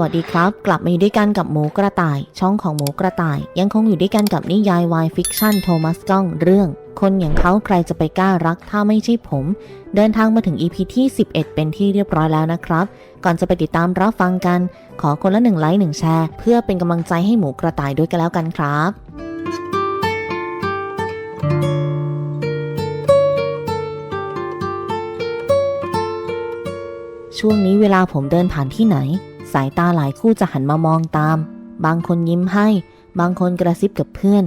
วัสดีครับ กลับมาอยู่ด้วยกันกับหมูกระต่าย ช่องของหมูกระต่าย ยังคงอยู่ด้วยกันกับนิยายวายฟิกชั่นโทมัสก้องเรื่อง คนอย่างเขาใครจะไปกล้ารักถ้าไม่ใช่ผม เดินทางมาถึง EP ที่ 11 เป็นที่เรียบร้อยแล้วนะครับ ก่อนจะไปติดตามรับฟังกัน ขอคนละหนึ่งไลค์หนึ่งแชร์ เพื่อเป็นกำลังใจให้หมูกระต่ายด้วยกันแล้วกันครับช่วงนี้เวลาผมเดินผ่านที่ไหน สายตาหลายคู่จะหันมามองตาม บางคนยิ้มให้ บางคนกระซิบกับเพื่อน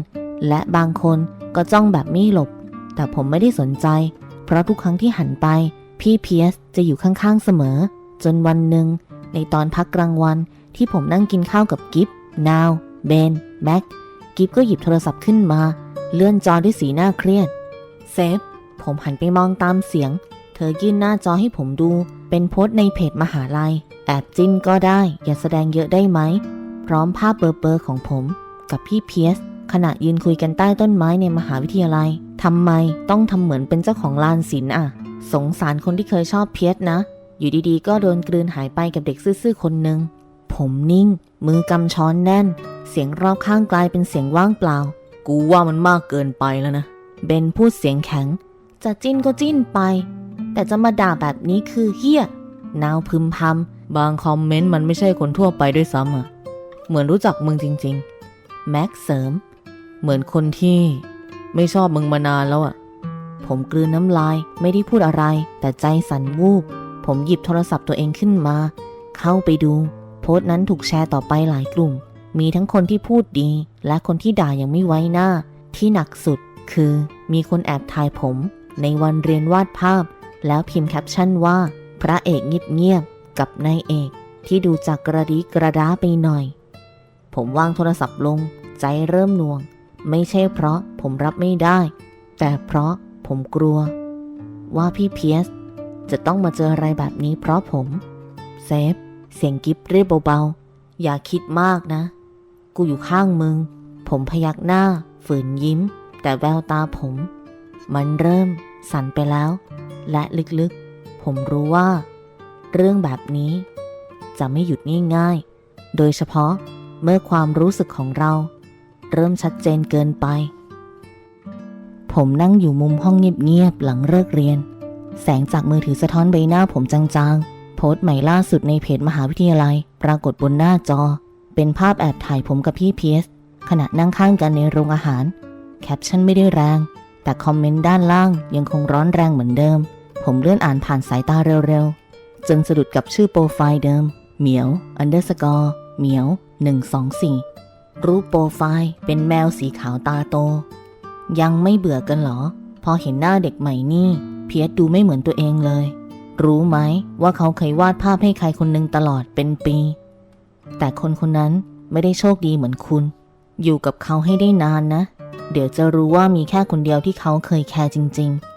และบางคนก็จ้องแบบไม่หลบ แต่ผมไม่ได้สนใจ เพราะทุกครั้งที่หันไป พี่เพียสจะอยู่ข้างๆเสมอ จนวันหนึ่ง ในตอนพักกลางวันที่ผมนั่งกินข้าวกับกิฟนาว เบน แม็ก กิฟก็หยิบโทรศัพท์ขึ้นมา เลื่อนจอด้วยสีหน้าเครียด เซฟ ผมหันไปมองตามเสียง เธอยื่นหน้าจอให้ผมดู เป็นโพสต์ในเพจมหาลัย แอบจิ้นก็ได้ อย่าแสดงเยอะได้ไหม พร้อมภาพเบอร์เบอร์ของผม กับพี่เพียสขณะยืนคุยกันใต้ต้นไม้ในมหาวิทยาลัยทำไมต้องทำเหมือนเป็นเจ้าของลานศิลป์อะ สงสารคนที่เคยชอบเพียสนะ อยู่ดีๆ ก็โดนกลืนหายไปกับเด็กซื่อๆคนหนึ่งผมนิ่ง มือกำช้อนแน่น เสียงรอบข้างกลายเป็นเสียงว่างเปล่า กูว่ามันมากเกินไปแล้วนะ เบนพูดเสียงแข็ง จะจิ้นก็จิ้นไป แต่จะมาด่าแบบนี้คือเฮี้ยนาวพึมพำบางคอมเมนต์มันไม่ใช่คนทั่วไปด้วยซ้ำอะเหมือนรู้จักมึงจริง ๆ แม็กเสริม เหมือนคนที่ไม่ชอบมึงมานานแล้วอะผมกลืนน้ำลายไม่ได้พูดอะไร แต่ใจสั่นวูบ ผมหยิบโทรศัพท์ตัวเองขึ้นมา เข้าไปดู โพสต์นั้นถูกแชร์ต่อไปหลายกลุ่ม มีทั้งคนที่พูดดี และคนที่ด่ายังไม่ไว้หน้า ที่หนักสุดคือมีคนแอบถ่ายผม ในวันเรียนวาดภาพ แล้วพิมพ์แคปชั่นว่า พระเอกเงียบๆกับนายเอกที่ดูจากกระดีกระดาไปหน่อย ผมวางโทรศัพท์ลง ใจเริ่มหน่วง ไม่ใช่เพราะผมรับไม่ได้ แต่เพราะผมกลัว ว่าพี่เพียสจะต้องมาเจออะไรแบบนี้เพราะผมเซฟเสียงกิฟเรียบเบาๆ อย่าคิดมากนะ กูอยู่ข้างมึง ผมพยักหน้า ฝืนยิ้ม แต่แววตาผม มันเริ่มสั่นไปแล้ว และลึกๆ ผมรู้ว่า เรื่องแบบนี้ จะไม่หยุดง่ายๆ โดยเฉพาะเมื่อความรู้สึกของเรา เริ่มชัดเจนเกินไป ผมนั่งอยู่มุมห้องเงียบๆ หลังเลิกเรียน แสงจากมือถือสะท้อนใบหน้าผมจางๆ โพสต์ใหม่ล่าสุดในเพจมหาวิทยาลัย ปรากฏบนหน้าจอ เป็นภาพแอบถ่ายผมกับพี่เพียสขณะนั่งข้างกันในโรงอาหาร แคปชั่นไม่ได้แรง แต่คอมเมนต์ด้านล่างยังคงร้อนแรงเหมือนเดิม ผมเลื่อนอ่านผ่านสายตาเร็วๆ จนสะดุดกับชื่อโปรไฟล์เดิม เหมียวอันเดอร์สกอร์เหมียว124 รูปโปรไฟล์เป็นแมวสีขาวตาโต ยังไม่เบื่อกันเหรอ พอเห็นหน้าเด็กใหม่นี่ เพียสดูไม่เหมือนตัวเองเลย รู้ไหมว่าเขาเคยวาดภาพให้ใครคนหนึ่งตลอดเป็นปี แต่คนคนนั้นไม่ได้โชคดีเหมือนคุณ อยู่กับเขาให้ได้นานนะ เดี๋ยวจะรู้ว่ามีแค่คนเดียวที่เขาเคยแคร์จริง ๆ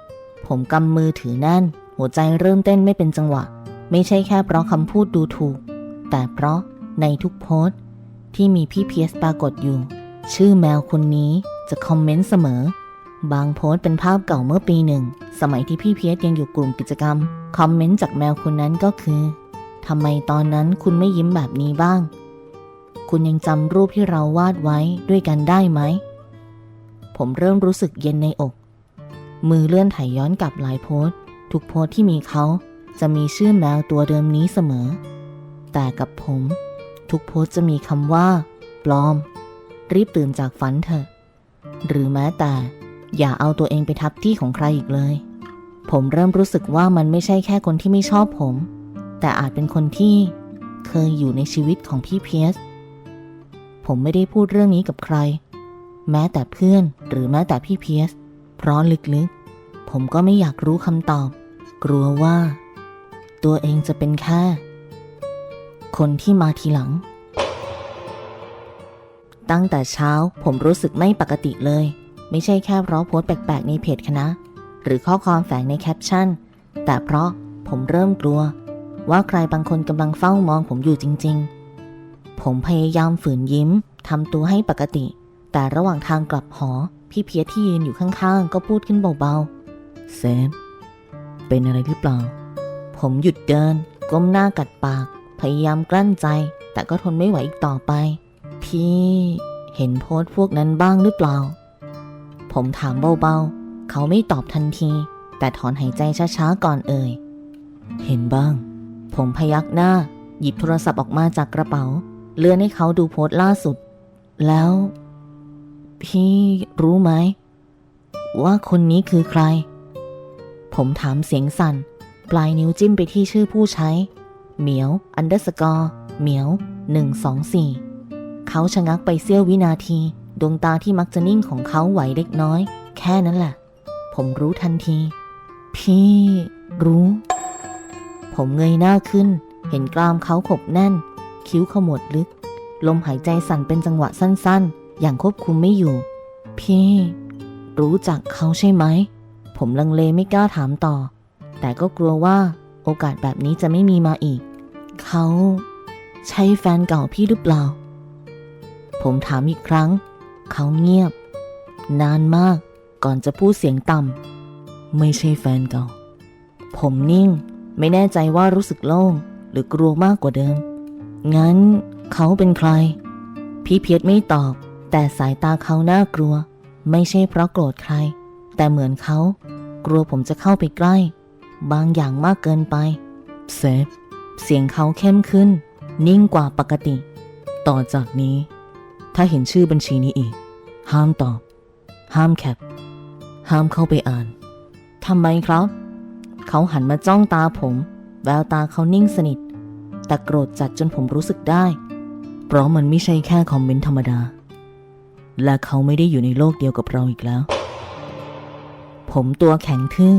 ผมกำมือถือแน่น หัวใจเริ่มเต้นไม่เป็นจังหวะ ไม่ใช่แค่เพราะคำพูดดูถูก แต่เพราะในทุกโพสต์ที่มีพี่เพียสปรากฏอยู่ ชื่อแมวคนนี้จะคอมเมนต์เสมอ บางโพสต์เป็นภาพเก่าเมื่อปีหนึ่ง สมัยที่พี่เพียสยังอยู่กลุ่มกิจกรรม คอมเมนต์จากแมวคนนั้นก็คือทำไมตอนนั้นคุณไม่ยิ้มแบบนี้บ้าง คุณยังจำรูปที่เราวาดไว้ด้วยกันได้ไหม ผมเริ่มรู้สึกเย็นในอก มือเลื่อนไถย้อนกลับหลายโพสต์ทุกโพสต์ที่มีเขาจะมีชื่อแมวตัวเดิมนี้เสมอ แต่กับผม ทุกโพสต์จะมีคำว่า ปลอม รีบตื่นจากฝันเถอะ หรือแม้แต่ อย่าเอาตัวเองไปทับที่ของใครอีกเลย ผมเริ่มรู้สึกว่ามันไม่ใช่แค่คนที่ไม่ชอบผม แต่อาจเป็นคนที่เคยอยู่ในชีวิตของพี่เพียสผมไม่ได้พูดเรื่องนี้กับใคร แม้แต่เพื่อนหรือแม้แต่พี่เพียส เพราะลึกๆ ผมก็ไม่อยากรู้คำตอบ กลัวว่า ตัวเองจะเป็นแค่ คนที่มาทีหลัง ตั้งแต่เช้าผมรู้สึกไม่ปกติเลย ไม่ใช่แค่เพราะโพสต์แปลกๆในเพจคณะ หรือข้อความแฝงในแคปชั่น แต่เพราะผมเริ่มกลัว ว่าใครบางคนกำลังเฝ้ามองผมอยู่จริง ๆ ผมพยายามฝืนยิ้มทำตัวให้ปกติ แต่ระหว่างทางกลับหอ พี่เพียรที่ยืนอยู่ข้างๆ ก็พูดขึ้นเบาๆเซฟเป็นอะไรหรือเปล่า ผมหยุดเดิน ก้มหน้ากัดปาก พยายามกลั้นใจ แต่ก็ทนไม่ไหวอีกต่อไป พี่เห็นโพสต์พวกนั้นบ้างหรือเปล่า ผมถามเบาๆ เขาไม่ตอบทันที แต่ถอนหายใจช้าๆ ก่อนเอ่ย เห็นบ้าง ผมพยักหน้า หยิบโทรศัพท์ออกมาจากกระเป๋า เลื่อนให้เขาดูโพสต์ล่าสุด แล้ว พี่รู้ไหม ว่าคนนี้คือใคร ผมถามเสียงสั่น ปลายนิ้วจิ้มไปที่ชื่อผู้ใช้ เหมียวอันเดอร์สกอร์เหมียว124เขาชะงักไปเสี้ยววินาที ดวงตาที่มักจะนิ่งของเขาไหวเล็กน้อย แค่นั้นแหละ ผมรู้ทันที พี่รู้ ผมเงยหน้าขึ้น เห็นกรามเขาขบแน่น คิ้วขมวดลึก ลมหายใจสั่นเป็นจังหวะสั้นๆ อย่างควบคุมไม่อยู่ พี่ รู้จักเขาใช่ไหม ผมลังเลไม่กล้าถามต่อ แต่ก็กลัวว่าโอกาสแบบนี้จะไม่มีมาอีก เขาใช่แฟนเก่าพี่หรือเปล่า ผมถามอีกครั้ง เขาเงียบ นานมากก่อนจะพูดเสียงต่ำไม่ใช่แฟนเก่า ผมนิ่งไม่แน่ใจว่ารู้สึกโล่งหรือกลัวมากกว่าเดิม งั้นเขาเป็นใคร พี่เพียรไม่ตอบ แต่สายตาเขาน่ากลัว ไม่ใช่เพราะโกรธใคร แต่เหมือนเขา กลัวผมจะเข้าไปใกล้ บางอย่างมากเกินไป เซฟ เสียงเขาเข้มขึ้น นิ่งกว่าปกติ ต่อจากนี้ ถ้าเห็นชื่อบัญชีนี้อีก ห้ามตอบ ห้ามแคป ห้ามเข้าไปอ่านทำไมครับ เขาหันมาจ้องตาผม แววตาเขานิ่งสนิท แต่โกรธจัดจนผมรู้สึกได้ เพราะมันไม่ใช่แค่คอมเมนต์ธรรมดา และเขาไม่ได้อยู่ในโลกเดียวกับเราอีกแล้ว ผมตัวแข็งทื่อ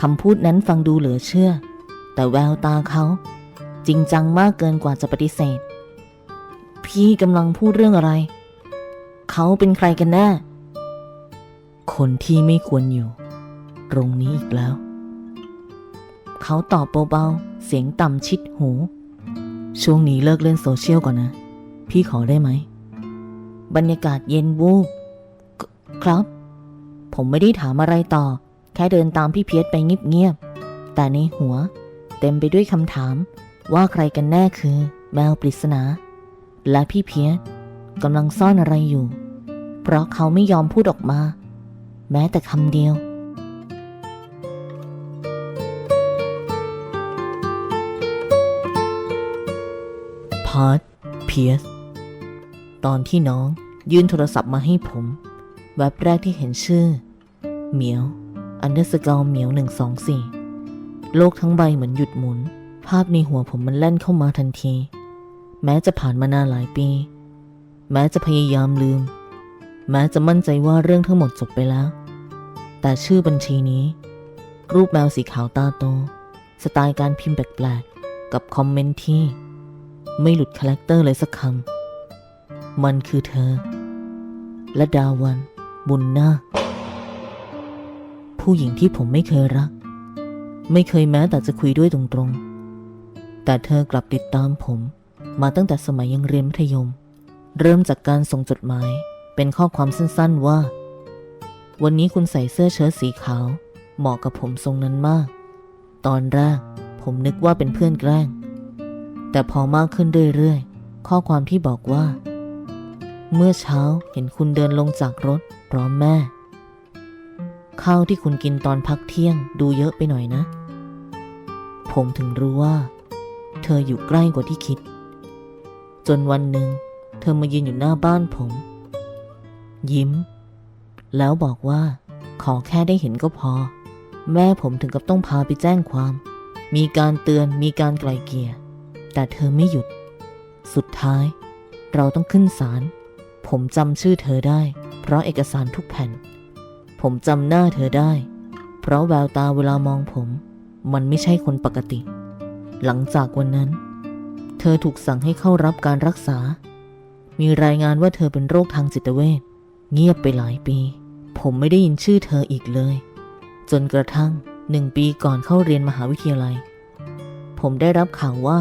คำพูดนั้นฟังดูเหลือเชื่อ แต่แววตาเขา จริงจังมากเกินกว่าจะปฏิเสธ พี่กำลังพูดเรื่องอะไร เขาเป็นใครกันแน่ คนที่ไม่ควรอยู่ ตรงนี้อีกแล้ว เขาตอบเบาๆ เสียงต่ำชิดหู ช่วงนี้เลิกเล่นโซเชียลก่อนนะ พี่ขอได้ไหม บรรยากาศเย็นวูบครับ ผมไม่ได้ถามอะไรต่อ แค่เดินตามพี่เพียรไปเงียบๆ แต่ในหัว เต็มไปด้วยคำถาม ว่าใครกันแน่คือ แมวปริศนา และพี่เพียรกำลังซ่อนอะไรอยู่ เพราะเขาไม่ยอมพูดออกมา แม้แต่คำเดียวพาร์ทเพียส ตอนที่น้องยื่นโทรศัพท์มาให้ผม แวบแรกที่เห็นชื่อ เหมียว อันเดอร์สกอร์เหมียวหนึ่งสองสี่โลกทั้งใบเหมือนหยุดหมุน ภาพในหัวผมมันแล่นเข้ามาทันที แม้จะผ่านมานานหลายปี แม้จะพยายามลืม แม้จะมั่นใจว่าเรื่องทั้งหมดจบไปแล้ว แต่ชื่อบัญชีนี้ รูปแมวสีขาวตาโต สไตล์การพิมพ์แปลกๆ กับคอมเมนต์ที่ ไม่หลุดคาแรคเตอร์เลยสักคำ มันคือเธอ และดาวัน บุญนาผู้หญิงที่ผมไม่เคยรัก ไม่เคยแม้แต่จะคุยด้วยตรงๆ แต่เธอกลับติดตามผมมาตั้งแต่สมัยยังเรียนมัธยม เริ่มจากการส่งจดหมาย เป็นข้อความสั้นๆว่า วันนี้คุณใส่เสื้อเชิ้ตสีขาว เหมาะกับผมทรงนั้นมาก ตอนแรกผมนึกว่าเป็นเพื่อนแกล้ง แต่พอมากขึ้นเรื่อยๆ ข้อความที่บอกว่า เมื่อเช้าเห็นคุณเดินลงจากรถพร้อมแม่ ข้าวที่คุณกินตอนพักเที่ยงดูเยอะไปหน่อยนะ ผมถึงรู้ว่า เธออยู่ใกล้กว่าที่คิด จนวันหนึ่ง เธอมายืนอยู่หน้าบ้านผม ยิ้ม แล้วบอกว่าขอแค่ได้เห็นก็พอ แม่ผมถึงกับต้องพาไปแจ้งความ มีการเตือนมีการไกลเกลี่ยแต่เธอไม่หยุด สุดท้ายเราต้องขึ้นศาล ผมจำชื่อเธอได้ เพราะเอกสารทุกแผ่น ผมจำหน้าเธอได้ เพราะแววตาเวลามองผม มันไม่ใช่คนปกติ หลังจากวันนั้น เธอถูกสั่งให้เข้ารับการรักษา มีรายงานว่าเธอเป็นโรคทางจิตเวชเงียบไปหลายปี ผมไม่ได้ยินชื่อเธออีกเลย จนกระทั่งหนึ่งปีก่อนเข้าเรียนมหาวิทยาลัย ผมได้รับข่าวว่า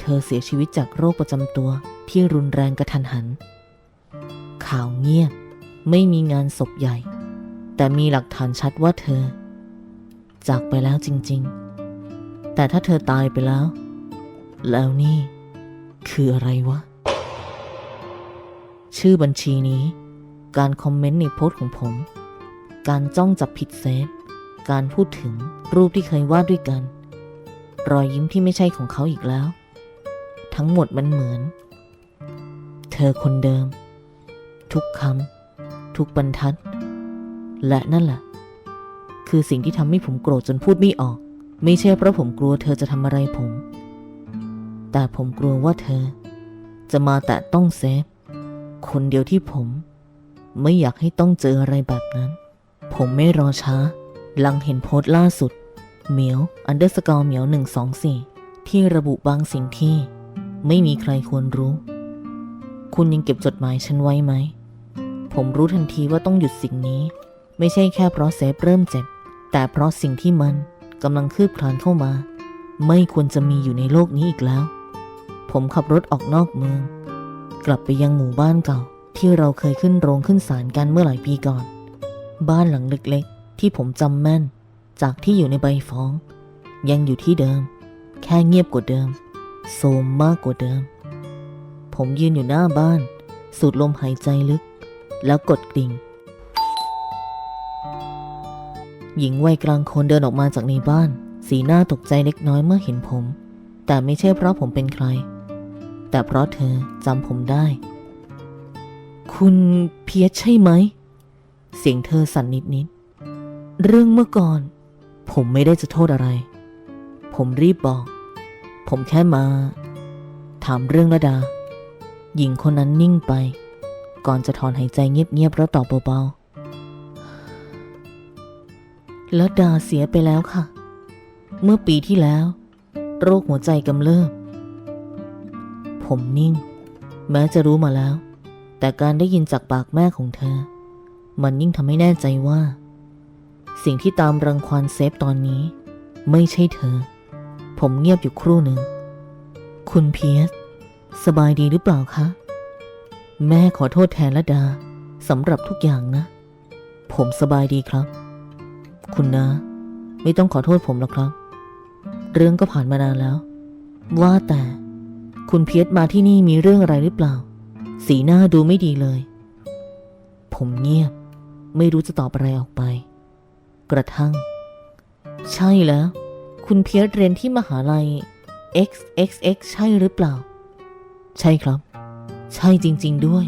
เธอเสียชีวิตจากโรคประจำตัวที่รุนแรงกระทันหัน ข่าวเงียบไม่มีงานศพใหญ่ แต่มีหลักฐานชัดว่าเธอ จากไปแล้วจริง ๆ แต่ถ้าเธอตายไปแล้ว แล้วนี่ คืออะไรวะ ชื่อบัญชีนี้ การคอมเมนต์ในโพสต์ของผม การจ้องจับผิดเซฟ การพูดถึงรูปที่เคยวาดด้วยกัน รอยยิ้มที่ไม่ใช่ของเขาอีกแล้ว ทั้งหมดมันเหมือน เธอคนเดิม ทุกคำทุกบรรทัด และนั่นแหละ คือสิ่งที่ทำให้ผมโกรธจนพูดไม่ออก ไม่ใช่เพราะผมกลัวเธอจะทำอะไรผม แต่ผมกลัวว่าเธอ จะมาแตะต้องเซฟ คนเดียวที่ผม ไม่อยากให้ต้องเจออะไรแบบนั้น ผมไม่รอช้า หลังเห็นโพสต์ล่าสุดเหมียวอันเดอร์สกอร์เหมียวหนึ่งสองสี่ที่ระบุบางสิ่งที่ ไม่มีใครควรรู้ คุณยังเก็บจดหมายฉันไว้ไหม ผมรู้ทันทีว่าต้องหยุดสิ่งนี้ ไม่ใช่แค่เพราะเซฟเริ่มเจ็บ แต่เพราะสิ่งที่มันกำลังคืบคลานเข้ามา ไม่ควรจะมีอยู่ในโลกนี้อีกแล้ว ผมขับรถออกนอกเมือง กลับไปยังหมู่บ้านเก่า ที่เราเคยขึ้นโรงขึ้นศาลกันเมื่อหลายปีก่อน บ้านหลังเล็กๆ ที่ผมจำแม่น จากที่อยู่ในใบฟ้อง ยังอยู่ที่เดิม แค่เงียบกว่าเดิมโซมมากกว่าเดิม ผมยืนอยู่หน้าบ้าน สูดลมหายใจลึก แล้วกดกริ่ง หญิงวัยกลางคนเดินออกมาจากในบ้าน สีหน้าตกใจเล็กน้อยเมื่อเห็นผม แต่ไม่ใช่เพราะผมเป็นใคร แต่เพราะเธอจำผมได้ คุณเพียรใช่ไหม เสียงเธอสั่นนิดๆเรื่องเมื่อก่อน ผมไม่ได้จะโทษอะไร ผมรีบบอก ผมแค่มา ถามเรื่องระดา หญิงคนนั้นนิ่งไป ก่อนจะถอนหายใจเงียบๆแล้วตอบเบาๆระดาเสียไปแล้วค่ะ เมื่อปีที่แล้ว โรคหัวใจกำเริบ ผมนิ่ง แม้จะรู้มาแล้ว แต่การได้ยินจากปากแม่ของเธอ มันยิ่งทำให้แน่ใจว่า สิ่งที่ตามรังควานเซฟตอนนี้ ไม่ใช่เธอ ผมเงียบอยู่ครู่หนึ่ง คุณเพียสสบายดีหรือเปล่าคะ แม่ขอโทษแทนละดาสำหรับทุกอย่างนะ ผมสบายดีครับ คุณนะ ไม่ต้องขอโทษผมหรอกครับ เรื่องก็ผ่านมานานแล้ว ว่าแต่ คุณเพียสมาที่นี่มีเรื่องอะไรหรือเปล่า สีหน้าดูไม่ดีเลย ผมเงียบ ไม่รู้จะตอบอะไรออกไป กระทั่ง ใช่แล้ว คุณเพียสเรียนที่มหาลัย XXX ใช่หรือเปล่า ใช่ครับ ใช่จริง ๆ ด้วย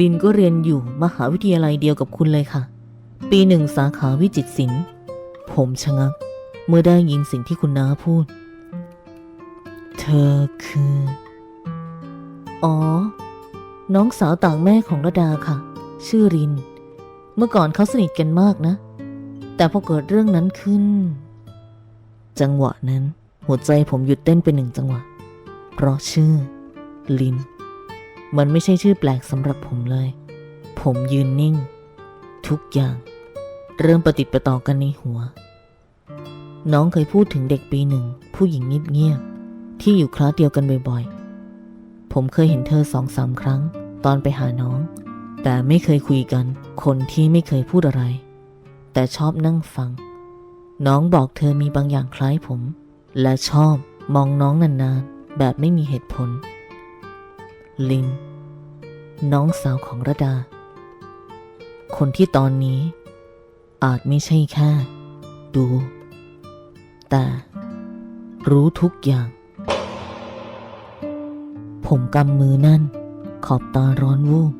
ลินก็เรียนอยู่มหาวิทยาลัยเดียวกับคุณเลยค่ะ ปีหนึ่งสาขาวิจิตรศิลป์ผมชะงัก เมื่อได้ยินสิ่งที่คุณน้าพูด เธอคือ อ๋อ น้องสาวต่างแม่ของระดาค่ะ ชื่อริน เมื่อก่อนเขาสนิทกันมากนะ แต่พอเกิดเรื่องนั้นขึ้น จังหวะนั้น หัวใจผมหยุดเต้นเป็นหนึ่งจังหวะ เพราะชื่อ ลิน มันไม่ใช่ชื่อแปลกสำหรับผมเลย ผมยืนนิ่ง ทุกอย่าง เริ่มประติดประต่อกันในหัว น้องเคยพูดถึงเด็กปีหนึ่ง ผู้หญิงเงียบๆที่อยู่คลาสเดียวกันบ่อยๆ ผมเคยเห็นเธอสองสามครั้ง ตอนไปหาน้อง แต่ไม่เคยคุยกัน คนที่ไม่เคยพูดอะไร แต่ชอบนั่งฟัง น้องบอกเธอมีบางอย่างคล้ายผม และชอบมองน้องนานๆ แบบไม่มีเหตุผลลิน น้องสาวของระดา คนที่ตอนนี้ อาจไม่ใช่แค่ดู แต่รู้ทุกอย่าง ผมกำมือนั่น ขอบตาร้อนวูบ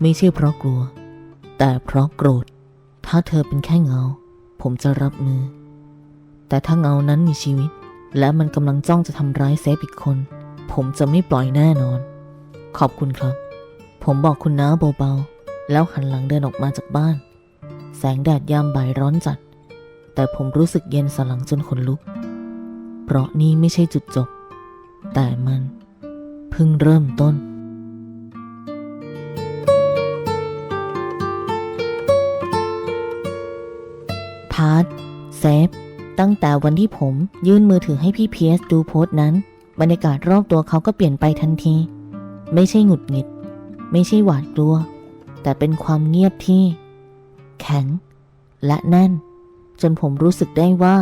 ไม่ใช่เพราะกลัว แต่เพราะโกรธ ถ้าเธอเป็นแค่เงา ผมจะรับมือ แต่ถ้าเงานั้นมีชีวิต และมันกำลังจ้องจะทำร้ายเซฟอีกคน ผมจะไม่ปล่อยแน่นอน ขอบคุณครับ ผมบอกคุณน้าเบาๆ แล้วหันหลังเดินออกมาจากบ้าน แสงแดดยามบ่ายร้อนจัด แต่ผมรู้สึกเย็นสลังจนขนลุก เพราะนี่ไม่ใช่จุดจบ แต่มันเพิ่งเริ่มต้นพาร์ทเซฟ ตั้งแต่วันที่ผมยื่นมือถือให้พี่เพียสดูโพสต์นั้น บรรยากาศรอบตัวเขาก็เปลี่ยนไปทันที ไม่ใช่หงุดหงิด ไม่ใช่หวาดกลัว แต่เป็นความเงียบที่ แข็ง และแน่น จนผมรู้สึกได้ว่า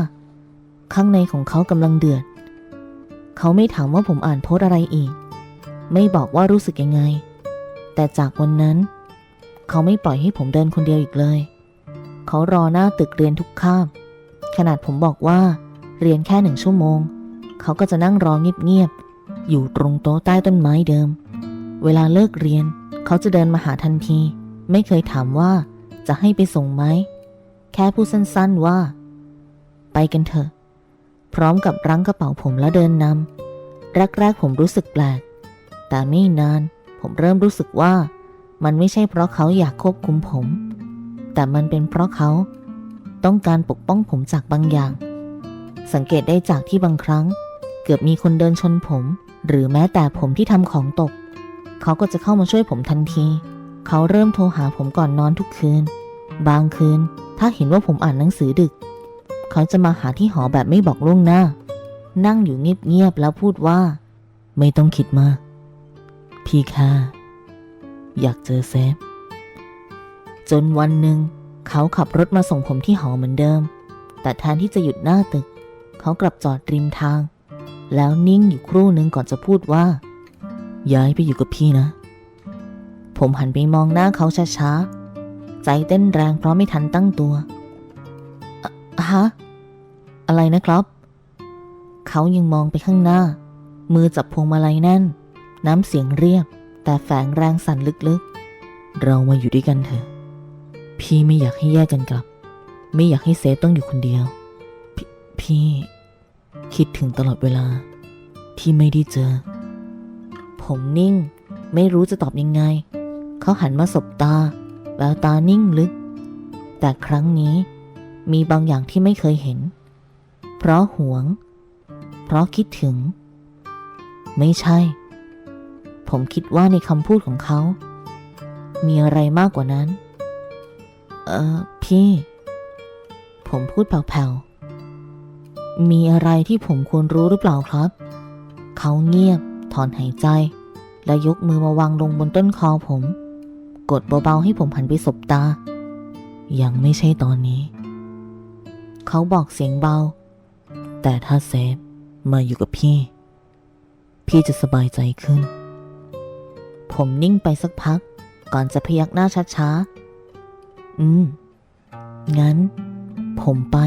ข้างในของเขากำลังเดือด เขาไม่ถามว่าผมอ่านโพสอะไรอีก ไม่บอกว่ารู้สึกยังไง แต่จากวันนั้น เขาไม่ปล่อยให้ผมเดินคนเดียวอีกเลย เขารอหน้าตึกเรียนทุกคาบขนาดผมบอกว่า เรียนแค่หนึ่งชั่วโมง เขาก็จะนั่งรอเงียบๆอยู่ตรงโต๊ะใต้ต้นไม้เดิม เวลาเลิกเรียน เขาจะเดินมาหาทันที ไม่เคยถามว่าจะให้ไปส่งไหม แค่พูดสั้นๆว่า ไปกันเถอะ พร้อมกับรั้งกระเป๋าผมแล้วเดินนำแรกๆผมรู้สึกแปลก แต่ไม่นานผมเริ่มรู้สึกว่า มันไม่ใช่เพราะเขาอยากควบคุมผม แต่มันเป็นเพราะเขาต้องการปกป้องผมจากบางอย่าง สังเกตได้จากที่บางครั้ง เกือบมีคนเดินชนผม หรือแม้แต่ผมที่ทำของตก เขาก็จะเข้ามาช่วยผมทันที เขาเริ่มโทรหาผมก่อนนอนทุกคืน บางคืนถ้าเห็นว่าผมอ่านหนังสือดึก เขาจะมาหาที่หอแบบไม่บอกล่วงหน้า นั่งอยู่เงียบๆแล้วพูดว่า ไม่ต้องคิดมาก พี่ค่าอยากเจอเซฟ จนวันหนึ่งเขาขับรถมาส่งผมที่หอเหมือนเดิม แต่แทนที่จะหยุดหน้าตึก เขากลับจอดริมทาง แล้วนิ่งอยู่ครู่หนึ่งก่อนจะพูดว่า ย้ายไปอยู่กับพี่นะ ผมหันไปมองหน้าเขาช้าๆ ใจเต้นแรงเพราะไม่ทันตั้งตัวอะฮะอะไรนะครับ เขายังมองไปข้างหน้า มือจับพวงมาลัยแน่น น้ำเสียงเรียบ แต่แฝงแรงสั่นลึกๆ เรามาอยู่ด้วยกันเถอะ พี่ไม่อยากให้แยกกันกลับ ไม่อยากให้เซฟต้องอยู่คนเดียวพพี่ คิดถึงตลอดเวลาที่ไม่ได้เจอ ผมนิ่ง ไม่รู้จะตอบยังไง เขาหันมาสบตา แววตานิ่งลึก แต่ครั้งนี้มีบางอย่างที่ไม่เคยเห็น เพราะหวง เพราะคิดถึง ไม่ใช่ ผมคิดว่าในคำพูดของเขา มีอะไรมากกว่านั้น เออพี่ ผมพูดแผ่วๆ มีอะไรที่ผมควรรู้หรือเปล่าครับ เขาเงียบถอนหายใจ และยกมือมาวางลงบนต้นคอผม กดเบาๆให้ผมหันไปสบตา ยังไม่ใช่ตอนนี้ เขาบอกเสียงเบา แต่ถ้าเซฟมาอยู่กับพี่ พี่จะสบายใจขึ้น ผมนิ่งไปสักพัก ก่อนจะพยักหน้าช้าๆ อืม งั้น ผมไป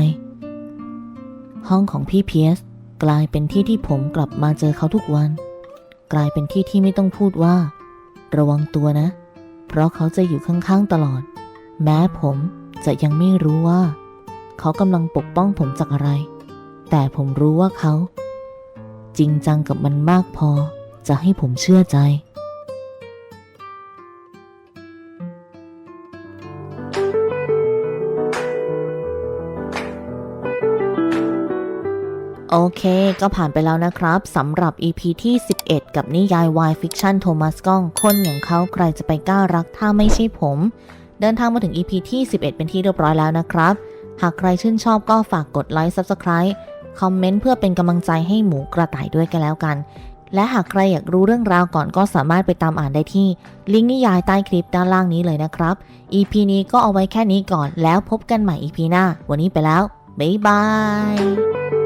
ห้องของพี่เพียสกลายเป็นที่ที่ผมกลับมาเจอเขาทุกวัน กลายเป็นที่ที่ไม่ต้องพูดว่า ระวังตัวนะ เพราะเขาจะอยู่ข้างๆตลอด แม้ผมจะยังไม่รู้ว่า เขากำลังปกป้องผมจากอะไร แต่ผมรู้ว่าเขา จริงจังกับมันมากพอจะให้ผมเชื่อใจ โอเค ก็ผ่านไปแล้วนะครับสำหรับ EP ที่ 11กับนิยายวายฟิกชันโทมัสก้อง คนอย่างเขาใครจะไปกล้ารักถ้าไม่ใช่ผม เดินทางมาถึง EP ที่ 11 เป็นที่เรียบร้อยแล้วนะครับ หากใครชื่นชอบก็ฝากกดไลค์ Subscribe คอมเมนต์เพื่อเป็นกำลังใจให้หมูกระต่ายด้วยกันแล้วกัน และหากใครอยากรู้เรื่องราวก่อนก็สามารถไปตามอ่านได้ที่ ลิงก์นิยายใต้คลิปด้านล่างนี้เลยนะครับ EP นี้ก็เอาไว้แค่นี้ก่อนแล้วพบกันใหม่ EP หน้า วันนี้ไปแล้วบ๊ายบาย